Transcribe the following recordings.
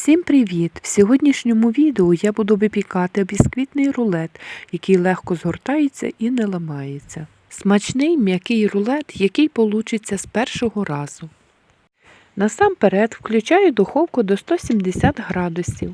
Всім привіт! В сьогоднішньому відео я буду випікати бісквітний рулет, який легко згортається і не ламається. Смачний м'який рулет, який получиться з першого разу. Насамперед включаю духовку до 170 градусів,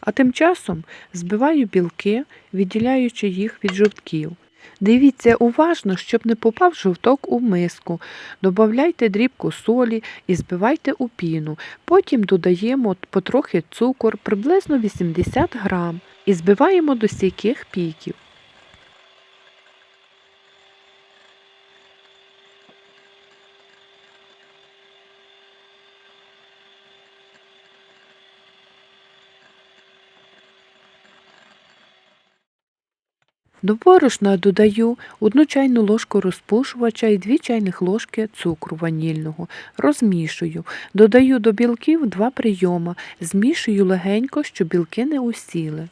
а тим часом збиваю білки, відділяючи їх від жовтків. Дивіться уважно, щоб не попав жовток у миску. Добавляйте дрібку солі і збивайте у піну. Потім додаємо потрохи цукор, приблизно 80 грам, і збиваємо до стійких піків. До борошна додаю 1 чайну ложку розпушувача і 2 чайних ложки цукру ванільного. Розмішую. Додаю до білків 2 прийома. Змішую легенько, щоб білки не усіли.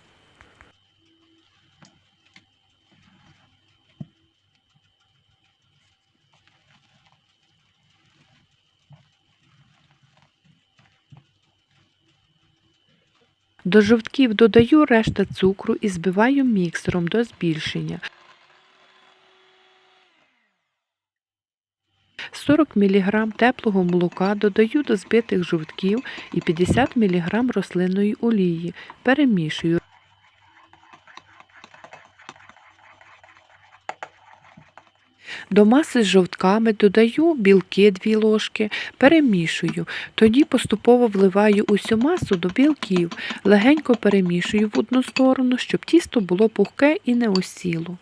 До жовтків додаю решта цукру і збиваю міксером до збільшення. 40 мг теплого молока додаю до збитих жовтків і 50 мг рослинної олії. Перемішую. До маси з жовтками додаю білки 2 ложки, перемішую. Тоді поступово вливаю усю масу до білків, легенько перемішую в одну сторону, щоб тісто було пухке і не осіло.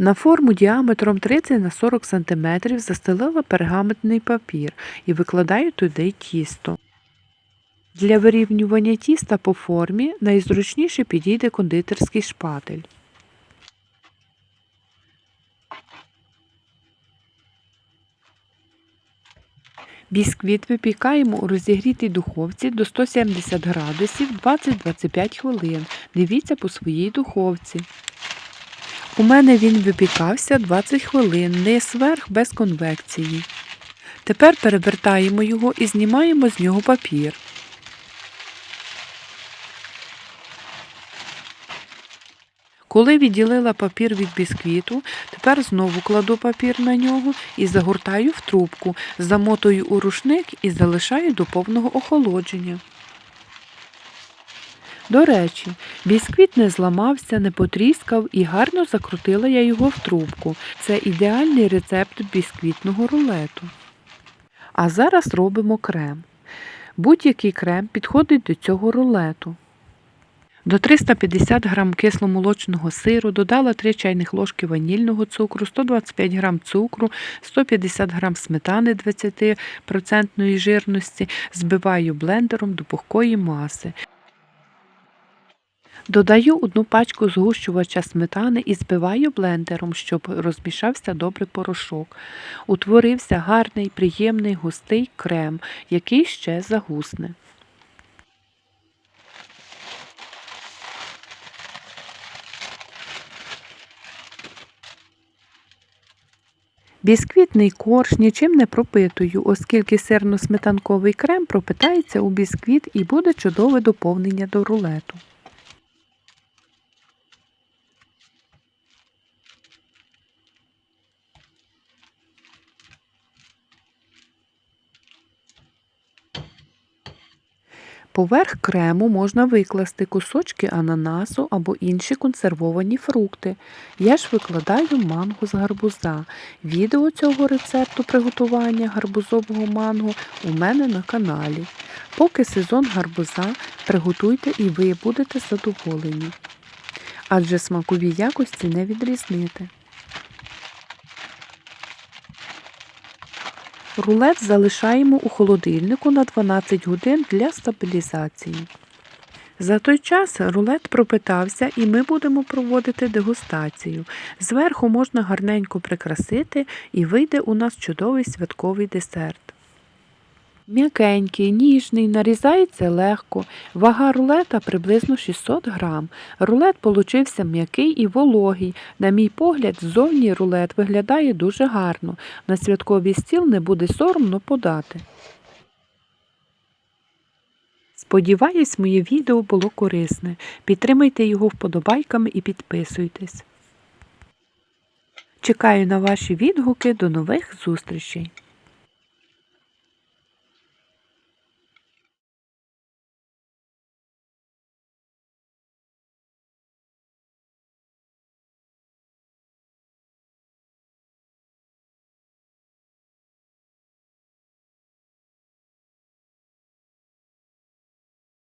На форму діаметром 30 на 40 см застелила пергаментний папір і викладаю туди тісто. Для вирівнювання тіста по формі найзручніше підійде кондитерський шпатель. Бісквіт випікаємо у розігрітій духовці до 170 градусів 20-25 хвилин. Дивіться по своїй духовці. У мене він випікався 20 хвилин, низ вверх без конвекції. Тепер перевертаємо його і знімаємо з нього папір. Коли відділила папір від бісквіту, тепер знову кладу папір на нього і загортаю в трубку, замотую у рушник і залишаю до повного охолодження. До речі, бісквіт не зламався, не потріскав і гарно закрутила я його в трубку. Це ідеальний рецепт бісквітного рулету. А зараз робимо крем. Будь-який крем підходить до цього рулету. До 350 г кисломолочного сиру додала 3 чайних ложки ванільного цукру, 125 г цукру, 150 г сметани 20% жирності, збиваю блендером до пухкої маси. Додаю одну пачку згущувача сметани і збиваю блендером, щоб розмішався добре порошок. Утворився гарний, приємний густий крем, який ще загусне. Бісквітний корж нічим не пропитую, оскільки сирно-сметанковий крем пропитається у бісквіт і буде чудове доповнення до рулету. Поверх крему можна викласти кусочки ананасу або інші консервовані фрукти. Я ж викладаю манго з гарбуза. Відео цього рецепту приготування гарбузового манго у мене на каналі. Поки сезон гарбуза, приготуйте і ви будете задоволені. Адже смакові якості не відрізнити. Рулет залишаємо у холодильнику на 12 годин для стабілізації. За той час рулет пропитався і ми будемо проводити дегустацію. Зверху можна гарненько прикрасити і вийде у нас чудовий святковий десерт. М'якенький, ніжний, нарізається легко. Вага рулета приблизно 600 грам. Рулет получився м'який і вологий. На мій погляд, ззовні рулет виглядає дуже гарно. На святковий стіл не буде соромно подати. Сподіваюсь, моє відео було корисне. Підтримайте його вподобайками і підписуйтесь. Чекаю на ваші відгуки. До нових зустрічей!